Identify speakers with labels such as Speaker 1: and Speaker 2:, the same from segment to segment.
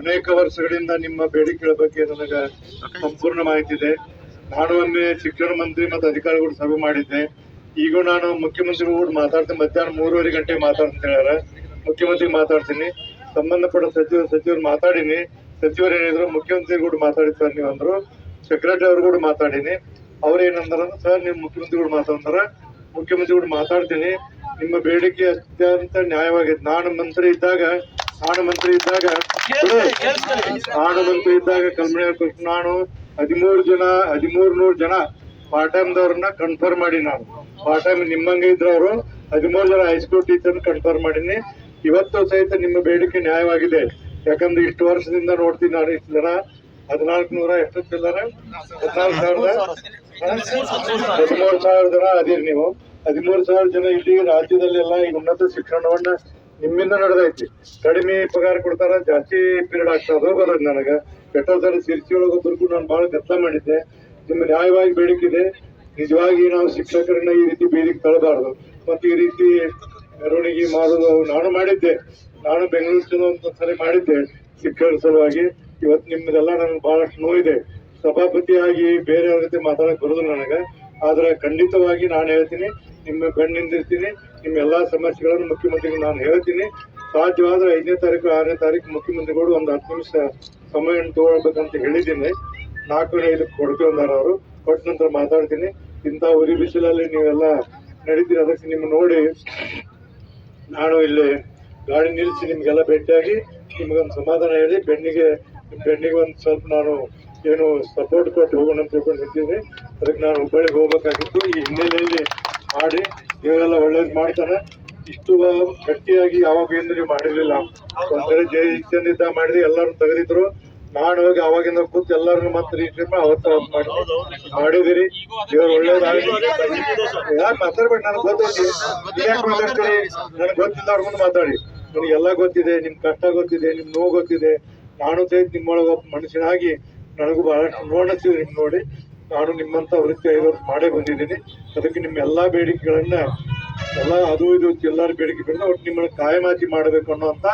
Speaker 1: ಅನೇಕ ವರ್ಷಗಳಿಂದ ನಿಮ್ಮ ಬೇಡಿಕೆಗಳ ಬಗ್ಗೆ ನನಗೆ ಸಂಪೂರ್ಣ ಮಾಹಿತಿ ಇದೆ ನಾನು ಒಮ್ಮೆ ಶಿಕ್ಷಣ ಮಂತ್ರಿ ಮತ್ತು ಅಧಿಕಾರಿಗಳು ಸಭೆ ಮಾಡಿದ್ದೆ. ಈಗ ನಾನು ಮುಖ್ಯಮಂತ್ರಿಗಳು ಕೂಡ ಮಾತಾಡ್ತೀನಿ. ಮಧ್ಯಾಹ್ನ ಮೂರುವರೆ ಗಂಟೆ ಮಾತಾಡ್ತೀನಿ ಹೇಳ್ಯಾರ. ಮುಖ್ಯಮಂತ್ರಿ ಮಾತಾಡ್ತೀನಿ. ಸಂಬಂಧಪಟ್ಟ ಸಚಿವ ಸಚಿವರು ಮಾತಾಡಿನಿ. ಸಚಿವರು ಏನಿದ್ರು ಮುಖ್ಯಮಂತ್ರಿ ಕೂಡ ಮಾತಾಡಿ ಸರ್ ನೀವು ಅಂದ್ರು. ಸೆಕ್ರೆಟರಿ ಅವ್ರು ಕೂಡ ಮಾತಾಡೀನಿ. ಅವ್ರು ಏನಂದ್ರ ಸರ್, ನೀವು ಮುಖ್ಯಮಂತ್ರಿ ಕೂಡ ಮಾತಾಡ್ತಾರ? ಮುಖ್ಯಮಂತ್ರಿ ಕೂಡ ಮಾತಾಡ್ತೀನಿ. ನಿಮ್ಮ ಬೇಡಿಕೆ ಅತ್ಯಂತ ನ್ಯಾಯವಾಗಿದೆ. ನಾನು ಮಂತ್ರಿ ಇದ್ದಾಗ, ನಾನು ಮಂತ್ರಿ ಇದ್ದಾಗ ನಾನು ಮಂತ್ರಿ ಇದ್ದಾಗ ಕಲ್ಮಣಿ ನಾನು ಹದಿಮೂರು ಜನ ಹದಿಮೂರು ನೂರು ಜನ ಪಾರ್ಟ್ ಟೈಮ್ ದವ್ರನ್ನ ಕನ್ಫರ್ಮ್ ಮಾಡಿ ನಾನು. ಪಾರ್ಟ್ ಟೈಮ್ ನಿಮ್ಮಂಗೆ ಇದ್ರು ಅವರು ಹದಿಮೂರು ಜನ ಹೈಸ್ಕೂಲ್ ಟೀಚರ್ ಕನ್ಫರ್ಮ್ ಮಾಡೀನಿ. ಇವತ್ತು ಸಹಿತ ನಿಮ್ಮ ಬೇಡಿಕೆ ನ್ಯಾಯವಾಗಿದೆ. ಯಾಕಂದ್ರೆ ಇಷ್ಟು ವರ್ಷದಿಂದ ನೋಡ್ತೀನಿ ನಾನು ಇಷ್ಟು ಜನ. ಹದಿನಾಲ್ಕು ನೂರ ಎಷ್ಟು ಜನ ಹದಿನಾಲ್ಕು ಸಾವಿರದ? ಹದಿಮೂರು ಸಾವಿರ ಜನ ಅದೀರಿ ನೀವು. ಹದಿಮೂರು ಸಾವಿರ ಜನ ಇಡೀ ರಾಜ್ಯದಲ್ಲೆಲ್ಲ ಈ ಉನ್ನತ ಶಿಕ್ಷಣವನ್ನ ನಿಮ್ಮಿಂದ ನಡೆದೈತಿ. ಕಡಿಮೆ ಪಗಾರ ಕೊಡ್ತಾರ, ಜಾಸ್ತಿ ಪೀರಿಯಡ್ ಆಗ್ತಾ ಅದು ನನಗ. ಪೆಟ್ರೋಲ್ ದರ ಸಿರ್ಸಿ ಒಳಗೊಬ್ಬರಿಗೂ ನಾನು ಬಹಳ ಕೆಲಸ ಮಾಡಿದ್ದೆ. ನಿಮ್ಮ ನ್ಯಾಯವಾಗಿ ಬೇಡಿಕಿದೆ ನಿಜವಾಗಿ ನಾವು ಶಿಕ್ಷಕರನ್ನ ಈ ರೀತಿ ಬೇಡಿಕೆ ತಳಬಾರ್ದು. ಮತ್ತು ಈ ರೀತಿ ಮೆರವಣಿಗೆ ಮಾಡೋದು ನಾನು ಮಾಡಿದ್ದೆ. ನಾನು ಬೆಂಗಳೂರು ಸರಿ ಮಾಡಿದ್ದೆ ಶಿಕ್ಷಕರ ಸಲುವಾಗಿ. ಇವತ್ತು ನಿಮ್ಮದೆಲ್ಲ ನನಗೆ ಬಹಳಷ್ಟು ನೋವಿದೆ. ಸಭಾಪತಿಯಾಗಿ ಬೇರೆಯವ್ರ ಜೊತೆ ಮಾತಾಡಕ್ಕೆ ಬರೋದು ನನಗೆ. ಆದ್ರೆ ಖಂಡಿತವಾಗಿ ನಾನು ಹೇಳ್ತೀನಿ, ನಿಮ್ಮ ಬೆನ್ನಿಂದಿರ್ತೀನಿ ನಿಮ್ಮ ಎಲ್ಲಾ ಸಮಸ್ಯೆಗಳನ್ನು ಮುಖ್ಯಮಂತ್ರಿಗೆ ನಾನು ಹೇಳ್ತೀನಿ. ಸಾಧ್ಯವಾದ್ರೆ ಐದನೇ ತಾರೀಕು, ಆರನೇ ತಾರೀಕು ಮುಖ್ಯಮಂತ್ರಿಗಳು ಒಂದು ಹತ್ತು ನಿಮಿಷ ಸಮಯವನ್ನು ತಗೊಳ್ಬೇಕಂತ ಹೇಳಿದ್ದೀನಿ. ನಾಲ್ಕು ಐದಕ್ಕೆ ಕೊಡ್ತೀವಿ ಅಂದಾರ ಅವರು. ಕೊಟ್ಟ ನಂತರ ಮಾತಾಡ್ತೀನಿ. ಇಂಥ ಉರಿ ಬಿಸಿಲಲ್ಲಿ ನೀವೆಲ್ಲ ನಡೀತೀರಿ, ಅದಕ್ಕೆ ನಿಮ್ಮ ನೋಡಿ. ನಾನು ಇಲ್ಲಿ ಗಾಡಿ ನಿಲ್ಲಿಸಿ ನಿಮಗೆಲ್ಲ ಭೇಟಿಯಾಗಿ ನಿಮ್ಗೊಂದು ಸಮಾಧಾನ ಹೇಳಿ, ಬೆನ್ನಿಗೆ ಬೆನ್ನಿಗೆ ಒಂದು ಸ್ವಲ್ಪ ನಾನು ಏನು ಸಪೋರ್ಟ್ ಕೊಟ್ಟು ಹೋಗೋಣ ಅಂತ ತಿಳ್ಕೊಂಡು ನಿಂತಿದ್ದೀನಿ ಅದಕ್ಕೆ ನಾನು ಹುಬ್ಬಳ್ಳಿಗೆ ಹೋಗ್ಬೇಕಾಗಿತ್ತು. ಈ ಹಿನ್ನೆಲೆಯಲ್ಲಿ ಮಾಡಿ ಇವರೆಲ್ಲ ಒಳ್ಳೇದು ಮಾಡ್ತಾರೆ ಇಷ್ಟು ಗಟ್ಟಿಯಾಗಿ ನೀವು ಮಾಡಿರಲಿಲ್ಲ. ಒಂದ್ ಜಯ ಇದ್ದ ಮಾಡಿದ್ರಿ ಎಲ್ಲರೂ ತೆಗೆದಿದ್ರು. ನಾನು ಹೋಗಿ ಅವಾಗಿಂದ ಕೂತು ಎಲ್ಲರನ್ನು ಮತ್ತೆ ರೀಟ್ರೀಟ್ ಅವತ್ತ ಅವತ್ತು ಅವತ್ತು ಮಾಡಿ ಮಾಡಿದಿರಿ ದೇವ್ರು ಒಳ್ಳೇದಾಗಲಿ ಯಾಕೆ ಮಾತಾಡ್ಬೇಡಿ, ನನಗೆ ಗೊತ್ತೈತಿ ನನಗೆ ಗೊತ್ತಿಲ್ಲ, ಅವ್ರ ಮುಂದೆ ಮಾತಾಡಿ. ನನಗೆ ಎಲ್ಲ ಗೊತ್ತಿದೆ ನಿಮ್ ಕಷ್ಟ ಗೊತ್ತಿದೆ ನಿಮ್ ನೋವು ಗೊತ್ತಿದೆ. ನಾನು ಸಹಿತ ನಿಮ್ಮೊಳಗೆ ಮನುಷ್ಯನಾಗಿ ನನಗೂ ಬಹಳಷ್ಟು ನೋಡತ್ತಿದೆ ನಿಮ್ ನೋಡಿ. ನಾನು ನಿಮ್ಮಂತ ವೃತ್ತಿ ಐದು ವರ್ಷ ಮಾಡೇ ಬಂದಿದ್ದೀನಿ. ಅದಕ್ಕೆ ನಿಮ್ಮ ಎಲ್ಲಾ ಬೇಡಿಕೆಗಳನ್ನ, ಎಲ್ಲ ಅದು ಇದು ಎಲ್ಲರ ಬೇಡಿಕೆ ಬಂದ ಒಟ್ಟು ನಿಮ್ಮನ್ನ ಕಾಯಮಾತಿ ಮಾಡಬೇಕು ಅನ್ನೋಂತ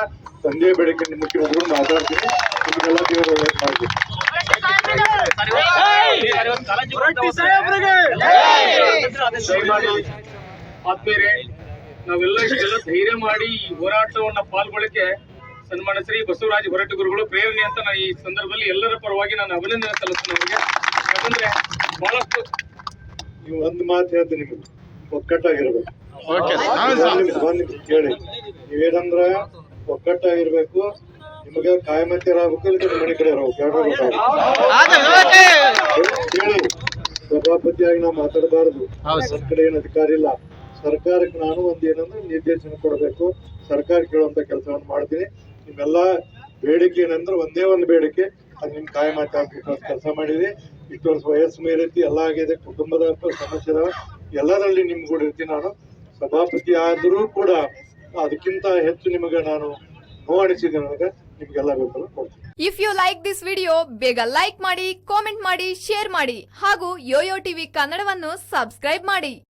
Speaker 1: ತಂದೆಯ ಬೇಡಿಕೆ ನಿಮ್ಮ ಮುಖ್ಯಮಂತ್ರಿಗಳು ಮಾತಾಡ್ತೀನಿ. ನಿಮಗೆಲ್ಲ ದೇವರು ಒಳ್ಳೇದು
Speaker 2: ಮಾಡ್ತೀನಿ ಆದ್ಮೇಲೆ ನಾವೆಲ್ಲ ಇಷ್ಟೆಲ್ಲ ಧೈರ್ಯ ಮಾಡಿ ಈ ಹೋರಾಟವನ್ನ ಪಾಲ್ಗೊಳ್ಳಕ್ಕೆ ಸನ್ಮಾನ ಶ್ರೀ ಬಸವರಾಜ ಹೊರಟ ಗುರುಗಳು ಪ್ರೇರಣೆ ಅಂತ ನಾನು ಈ ಸಂದರ್ಭದಲ್ಲಿ ಎಲ್ಲರ ಪರವಾಗಿ ನಾನು ಅಭಿನಂದನೆ ಸಲ್ಲಿಸ್ತೀನಿ ಅವರಿಗೆ. ಯಾಕಂದ್ರೆ ಬಹಳಷ್ಟು
Speaker 1: ನೀವು ಒಂದು ಮಾತು ಹೇಳ್ತೀನಿ ನಿಮಗೆ. ಒಕ್ಕಟ್ಟಾಗಿರ್ಬೇಕು ಕೇಳಿ. ನೀವೇನಂದ್ರ ಒಕ್ಕಟ್ಟಾಗಿರ್ಬೇಕು ನಿಮಗೆ ಕಾಯಮತಿರಾಗಬೇಕು ಇಲ್ಲ ನಿಮ್ಮ ಮನೆ ಕಡೆ ಇರಬೇಕು. ಕೇಳಿ ಸಭಾಪತಿಯಾಗಿ ನಾವು ಮಾತಾಡಬಾರದು. ನನ್ನ ಕಡೆ ಏನು ಅಧಿಕಾರ ಇಲ್ಲ. ಸರ್ಕಾರಕ್ಕೆ ನಾನು ಒಂದ್ ಏನಂದ್ರೆ ನಿರ್ದೇಶನ ಕೊಡಬೇಕು. ಸರ್ಕಾರ ಕೇಳುವಂತ ಕೆಲಸವನ್ನು ಮಾಡ್ತೀನಿ. ನಿಮ್ಮೆಲ್ಲ ಬೇಡಿಕೆ ಏನಂದ್ರೆ ಒಂದೇ ಒಂದು ಬೇಡಿಕೆ, ಅದು ನಿಮ್ ಕಾಯಮಾತಿ ಆಗ್ಬೇಕು ಕೆಲಸ ಮಾಡಿದೆ ಇಷ್ಟು ವರ್ಷ ವಯಸ್ಸು ಮೇರೆತಿ, ಎಲ್ಲ ಆಗಿದೆ, ಕುಟುಂಬದ ಸಮಸ್ಯೆ ಎಲ್ಲರಲ್ಲಿ ನಿಮ್ ಕೂಡ ಇರ್ತೀನಿ ನಾನು. ಸಭಾಪತಿ ಆದರೂ ಕೂಡ ಅದಕ್ಕಿಂತ ಹೆಚ್ಚು ನಿಮಗೆ ನಾನು ನೋವಣಿಸಿದೆ ನನಗೆ. ನಿಮ್ಗೆಲ್ಲ ಕೊಡ್ತೀನಿ.
Speaker 3: If you like this video ಬೇಗ ಲೈಕ್ ಮಾಡಿ ಕಾಮೆಂಟ್ ಮಾಡಿ ಶೇರ್ ಮಾಡಿ. ಹಾಗೂ ಯೋಯೋ ಟಿವಿ ಕನ್ನಡವನ್ನು ಸಬ್ಸ್ಕ್ರೈಬ್ ಮಾಡಿ.